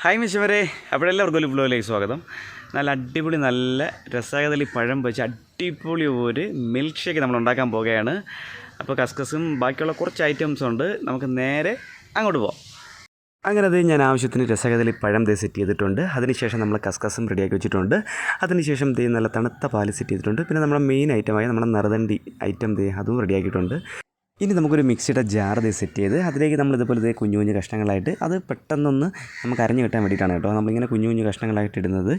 Hi മിശവരെ അവിടെ എല്ലാവർക്കും ഒരു ബ്ലോയിലേക്ക് സ്വാഗതം. നല്ല അടിപൊളി നല്ല രസകദളി പഴം വെച്ച് അടിപൊളി ഒരു മിൽക്ക് ഷേക്ക് നമ്മൾ ഉണ്ടാക്കാൻ പോകുകയാണ് അപ്പോൾ കസ്കസും ബാക്കിയുള്ള കുറച്ച് ഐറ്റംസ് ഉണ്ട്. നമുക്ക് നേരെ അങ്ങോട്ട് പോകാം അങ്ങനെ അത് ഞാൻ ആവശ്യത്തിന് രസകദളി പഴം ദേ സെറ്റ് ചെയ്തിട്ടുണ്ട്. അതിനുശേഷം നമ്മൾ കസ്കസും റെഡിയാക്കി വെച്ചിട്ടുണ്ട്. അതിനുശേഷം ദേ നല്ല തണുത്ത പാൽ സെറ്റ് ചെയ്തിട്ടുണ്ട്. പിന്നെ നമ്മുടെ മെയിൻ ഐറ്റമായ നമ്മുടെ നറുതണ്ടി ഐറ്റം ദേ അതും റെഡിയാക്കിയിട്ടുണ്ട് ഇനി നമുക്കൊരു മിക്സിയുടെ ജാർ ഇത് സെറ്റ് ചെയ്ത് അതിലേക്ക് നമ്മൾ ഇതുപോലെ ദേ കുഞ്ഞു കുഞ്ഞു കഷ്ണങ്ങളായിട്ട് അത് പെട്ടെന്നൊന്ന് നമുക്ക് അരഞ്ഞു കിട്ടാൻ വേണ്ടിയിട്ടാണ് കേട്ടോ. നമ്മളിങ്ങനെ കുഞ്ഞു കുഞ്ഞു കഷ്ണങ്ങളായിട്ട് ഇടുന്നത്.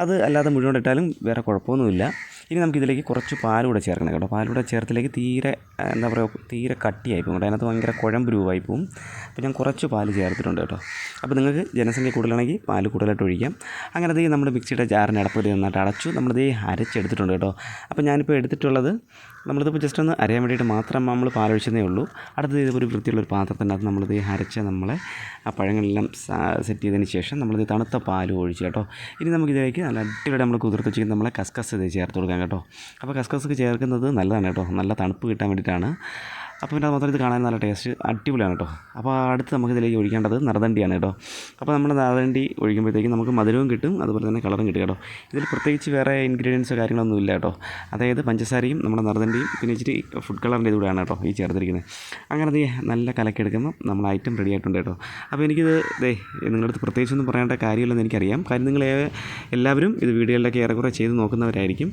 അത് അല്ലാതെ മുഴുവൻ ഇട്ടാലും വേറെ കുഴപ്പമൊന്നുമില്ല. ഇനി നമുക്കിതിലേക്ക് കുറച്ച് പാൽ കൂടെ ചേർക്കണം കേട്ടോ. പാൽ കൂടെ ചേർത്തിലേക്ക് തീരെ എന്താ പറയുക തീരെ കട്ടിയായി പോകും കേട്ടോ. അതിനകത്ത് ഭയങ്കര കുഴമ്പ് രൂപമായി പോകും. അപ്പോൾ ഞാൻ കുറച്ച് പാൽ ചേർത്തിട്ടുണ്ട് കേട്ടോ. അപ്പോൾ നിങ്ങൾക്ക് ജനസംഖ്യ കൂടുതലാണെങ്കിൽ പാൽ കൂടുതലായിട്ട് ഒഴിക്കാം. അങ്ങനെ ദേ നമ്മുടെ മിക്സിയുടെ ജാറിന്റെ അടപ്പിൽ നന്നായിട്ട് അടച്ചു. നമ്മളിതേ അരച്ചെടുത്തിട്ടുണ്ട് കേട്ടോ. അപ്പോൾ ഞാനിപ്പോൾ എടുത്തിട്ടുള്ളത് നമ്മളിതിപ്പോൾ ജസ്റ്റ് ഒന്ന് അരയാൻ വേണ്ടിയിട്ട് മാത്രം നമ്മൾ പാലൊഴിച്ചതേ ഉള്ളൂ. അടുത്തത് ഇതൊരു ഒരു വൃത്തിയുള്ള ഒരു പാത്രത്തിനകത്ത് നമ്മളിത് അരച്ച് നമ്മളെ ആ പഴങ്ങളെല്ലാം സെറ്റ് ചെയ്തതിന് ശേഷം നമ്മളിത് തണുത്ത പാൽ ഒഴിച്ച് കേട്ടോ. ഇനി നമുക്കിതിലേക്ക് നല്ല അടിപൊളി നമ്മൾ കുതിർത്ത് വെച്ചിട്ട് നമ്മളെ കസ്കസ് ഇത് ചേർത്ത് കൊടുക്കാം കേട്ടോ. അപ്പോൾ കസ്കസ് ചേർക്കുന്നത് നല്ലതാണ് കേട്ടോ. നല്ല തണുപ്പ് കിട്ടാൻ വേണ്ടിയിട്ടാണ്. അപ്പോൾ പിന്നെ അത് മാത്രം ഇത് കാണാൻ നല്ല ടേസ്റ്റ് അടിപൊളിയാണ് കേട്ടോ അപ്പോൾ അടുത്ത് നമുക്ക് ഇതിലേക്ക് ഒഴിക്കേണ്ടത് നറുതണ്ടിയാണ് കേട്ടോ അപ്പോൾ നമ്മൾ നറുതണ്ടി ഒഴിക്കുമ്പോഴത്തേക്കും നമുക്ക് മധുരവും കിട്ടും അതുപോലെ തന്നെ കളറും കിട്ടും കേട്ടോ ഇതിൽ പ്രത്യേകിച്ച് വേറെ ഇൻഗ്രീഡിയൻസ് കാര്യങ്ങളൊന്നും ഇല്ല കേട്ടോ അതായത് പഞ്ചസാരയും നമ്മുടെ നറുതണ്ടിയും പിന്നെ ഇച്ചിരി ഫുഡ് കളറിന്റെ ഇതുകൂടെയാണ് കേട്ടോ ഈ ചേർത്തിരിക്കുന്നത് അങ്ങനെ ദേ നല്ല കലക്കെടുക്കുമ്പോൾ നമ്മൾ ഐറ്റം റെഡി ആയിട്ടുണ്ട് കേട്ടോ അപ്പോൾ എനിക്കിത് ദേ നിങ്ങളടുത്ത് പ്രത്യേകിച്ച് പ്രത്യേകിച്ചൊന്നും പറയേണ്ട കാര്യമില്ലെന്ന് എനിക്കറിയാം. കാര്യം നിങ്ങൾ എല്ലാവരും ഇത് വീഡിയോയിലൊക്കെ ഏറെക്കുറെ ചെയ്ത് നോക്കുന്നവരായിരിക്കും.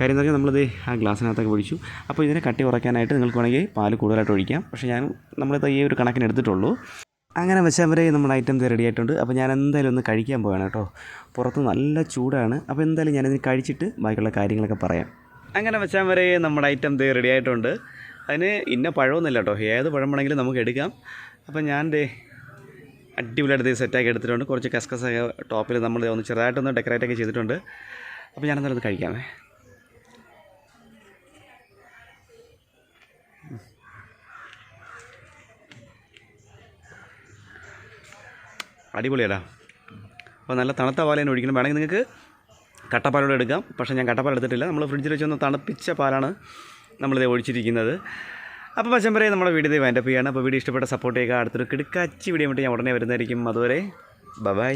കാര്യം എന്ന് പറഞ്ഞാൽ നമ്മളിത് ആ ഗ്ലാസ്സിനകത്തൊക്കെ ഒഴിച്ചു അപ്പോൾ ഇതിനെ കട്ടി കുറയ്ക്കാനായിട്ട് നിങ്ങൾക്ക് വേണമെങ്കിൽ പാൽ കൂടുതലായിട്ട് ഒഴിക്കാം. പക്ഷേ ഞാൻ നമ്മളിത് ഈ ഒരു കണക്കിന് എടുത്തിട്ടുള്ളൂ. അങ്ങനെ വെച്ചവരെ നമ്മുടെ ഐറ്റം റെഡി ആയിട്ടുണ്ട്. അപ്പോൾ ഞാൻ എന്തായാലും ഒന്ന് കഴിക്കാൻ പോവാണ് കേട്ടോ. പുറത്ത് നല്ല ചൂടാണ്. അപ്പോൾ എന്തായാലും ഞാനിത് കഴിച്ചിട്ട് ബാക്കിയുള്ള കാര്യങ്ങളൊക്കെ പറയാം. അങ്ങനെ വെച്ചാൽ വരെ നമ്മുടെ ഐറ്റം ദേ റെഡി ആയിട്ടുണ്ട്. അതിന് ഇന്ന പഴമൊന്നുമില്ല കേട്ടോ. ഏത് പഴം വേണമെങ്കിലും നമുക്ക് എടുക്കാം. അപ്പോൾ ഞാൻ ദേ അടിപൊളിയായിട്ട് സെറ്റാക്കി എടുത്തിട്ടുണ്ട്. കുറച്ച് കസ്കസൊക്കെ ടോപ്പിൽ നമ്മൾ ഒന്ന് ചെറുതായിട്ടൊന്ന് ഡെക്കറേറ്റ് ഒക്കെ ചെയ്തിട്ടുണ്ട്. അപ്പോൾ ഞാനെന്തായാലും ഒന്ന് ഇത് കഴിക്കാമേ. അടിപൊളിയാടാ. അപ്പോൾ നല്ല തണുത്ത തന്നെ ഒഴിക്കണം. വേണമെങ്കിൽ നിങ്ങൾക്ക് കട്ടപ്പാലോടെ എടുക്കാം. പക്ഷേ ഞാൻ കട്ടപ്പാൽ എടുത്തിട്ടില്ല. നമ്മൾ ഫ്രിഡ്ജിൽ വെച്ചൊന്ന് തണുപ്പിച്ച പാലാണ് നമ്മളിത് ഒഴിച്ചിരിക്കുന്നത്. അപ്പോൾ പച്ചം വരെ നമ്മുടെ വീഡിയോ വൈൻഡപ്പ് ചെയ്യാണ്. അപ്പോൾ വീഡിയോ ഇഷ്ടപ്പെട്ട സപ്പോർട്ട് ചെയ്യുക. അടുത്തൊരു കിടക്കാച്ചി വീഡിയോ വേണ്ടി ഞാൻ ഉടനെ വരുന്നതായിരിക്കും. അതുവരെ ബൈ